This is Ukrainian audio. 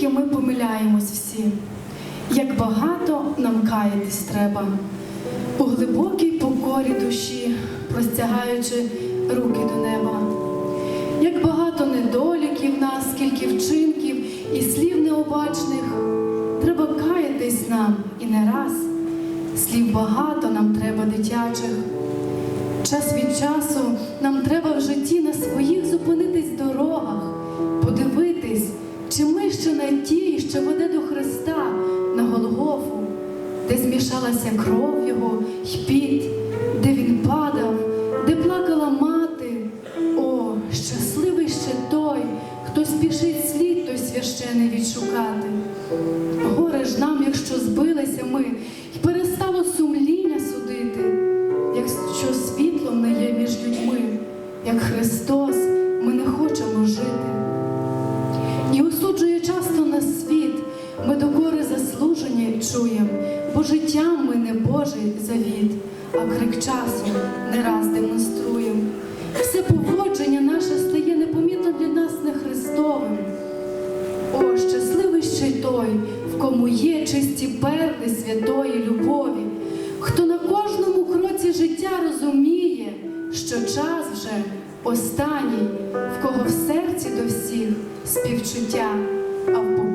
скільки ми помиляємось всі, як багато нам каятись треба, у глибокій покорі душі, простягаючи руки до неба. Як багато недоліків нас, скільки вчинків і слів необачних, треба каятись нам і не раз. Слів багато нам треба дитячих. Час від часу нам треба в житті на своїх зупинитись дорогах, чи ми ще на тій, що веде до Христа на Голгофу, де змішалася кров Його й піт, де він падав, де плакала мати. О, щасливий ще той, хто спішить слід той священий відшукати. Горе ж нам, якщо збилися ми, й перестало сумління судити, якщо світлом не є між людьми, як Христос, ми не хочемо жити. Чуєм, бо життям ми не Божий завіт, а крик часу не раз демонструєм. Все поводження наше стає непомітно для нас не Христовим. О, щасливий ще той, в кому є чисті перли святої любові, хто на кожному кроці життя розуміє, що час вже останній, в кого в серці до всіх співчуття, а в